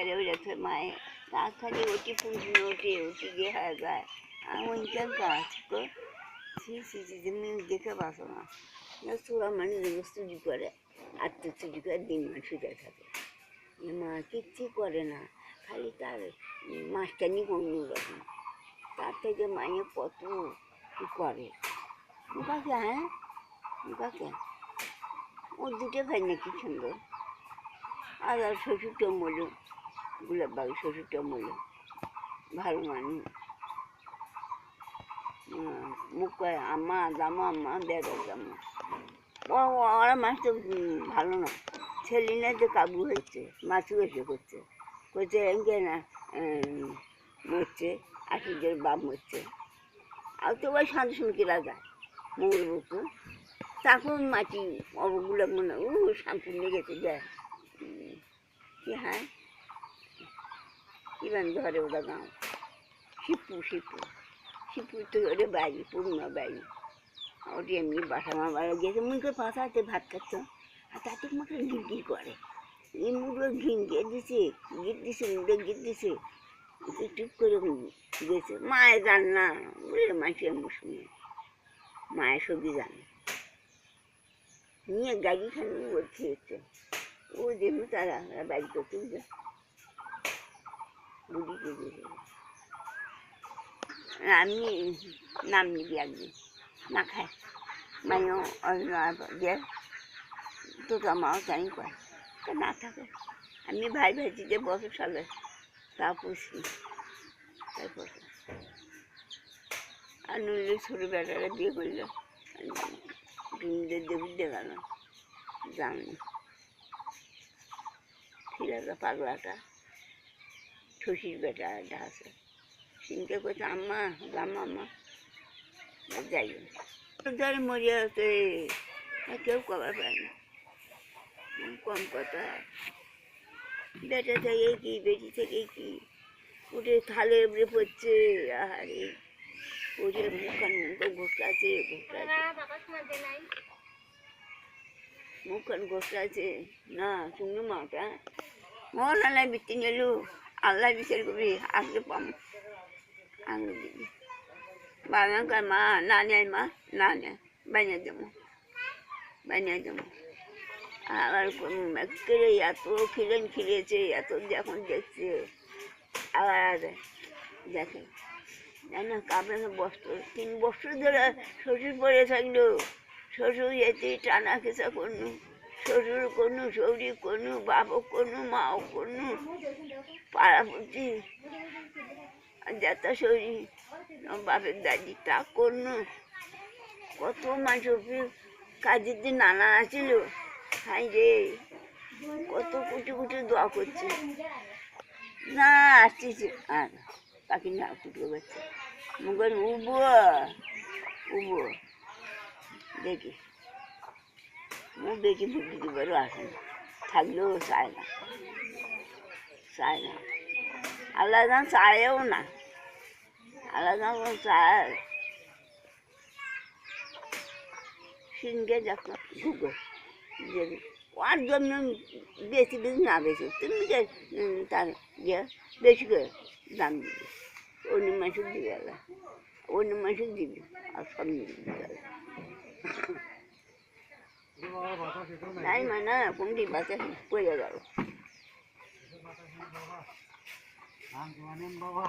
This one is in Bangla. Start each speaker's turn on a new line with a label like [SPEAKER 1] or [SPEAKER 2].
[SPEAKER 1] রেখে মায়ে রাত খালি ওটি পুঁজি ওঠে ওটি গিয়ে হয়ে যায় আর ওইখান গাছ তো তুমি দেখে পাসো না না তোরা মানে যেগুলো চুরি করে আর তো চুরি করে দিন মাস সুযোগ থাকে মা কিচ্ছু করে না খালি তার মাস্টারনি কোনো রকম তার থেকে মায়ে কত কি করে মুখাকে হ্যাঁ মুখাকে ও দুটো ভাই নাকি সুন্দর আর আর শ্বশুরটা মরল গোলাপ বাবু শ্বশুরটা মরল ভালো হুম, মুখ করে বেড়ো ওরা ভালো না ছেলে না যে কাবু হয়েছে করছে করছে এনকে না মরছে বাপ মরছে আর তো ওই শান্ত শুনকিরা যায় মঙ্গল বুকু তখন মাটি অবগুলো মনে ও সম্পূর্ণ গেছে দেয় উম, কি হ্যাঁ ইবান ধরে ওরা গাঁও। শিপু শিপু। শিপু তো ওরে বাড়ি পূর্ণ বাড়ি। ওটি এমনি বাসা মা বাড়ি গেছে মুখে পাশাতে ভাত খাচ্ছ। আর তাতে আমাকে গিট করে। এই মুখে ঘিঙ্গে দিছে গিট দিছে মুখে গিট দিছে। টুক করে গেছে। মায়ের রান্না ওরে মাসে শুনে মায়ের সবজি জানে। নিয়ে গাড়ি খানি ওর খেয়েছে। ও যেমন তারা বাড়ি করতে বুড়িকে দিয়ে আমি নাম নিবি একদিন না খায়। অন্য যে তো তো আমার জানি কয় না থাকে, আমি ভাই ভাইজিতে বছর সালে তা পুষি। তারপর আর নইলে ছোটো বেটারা বিয়ে করল দেবী দেখাল জানি। ছিলাটা পাগলাটা। ঠুসির বেটা একটা আছে। সিনকে কইছে আম্মা যাম আম্মা যাই ধরে মরিয়া হচ্ছে কেউ কবার পায় না। কম কথা। বেটা থেকে কি বেটি থেকে কি? উঠে থালে উপরে পড়ছে আরে ওরে মুখান মুখ ঘোষলাছে ঘোষলাছে মুখান ঘোষলাছে না শুনু মাটা? মন আল্লাহ বিত্তি নিলু আল্লাহ বিচার করবি আসলে পাম। আঙুল দিবি। মা, না নেয় মা, না নেয়, বানিয়ে দেবো। বানিয়ে দেবো। আর একেবারে এত খিলেন খিলেছে এত যখন দেখছে, আবার দেখে। জানো কাপড়ে বস্ত্র, তিন বছর ধরে শ্বশুর পরে থাকল শ্বশুর এতে টানা খেসা করনু শ্বশুর কোনো শৌরি, কোনো বাবও করনু মাও করনু পাড়াপতি, যাতা শরীর বাপের দাদি, তা করনু কত মাস অব্দি কাজের দিন নানা আছিল হাই রে, কত কুটি কুটি দোয়া করছে। না আসতেছে, আর পাখি না কুটি করছে মুখের উবো উবো দেখি। মুখ দেখি মুখ দিতে পারো আসে না থাকলেও চায় না চায় না আল্লাহ যান চায়ও না আল্লাহ যান চায় সিনকে দেখো গুগল যে ওর জন্য বেশি বেশি না বেশি তুমি যে উম, তার যে বেশি করে দাম দিবি অন্য মাসে দিবে আল্লাহ অন্য মাসে দিবি আর সব দিবি Đấy nó cũng đi bà cái quê rồi.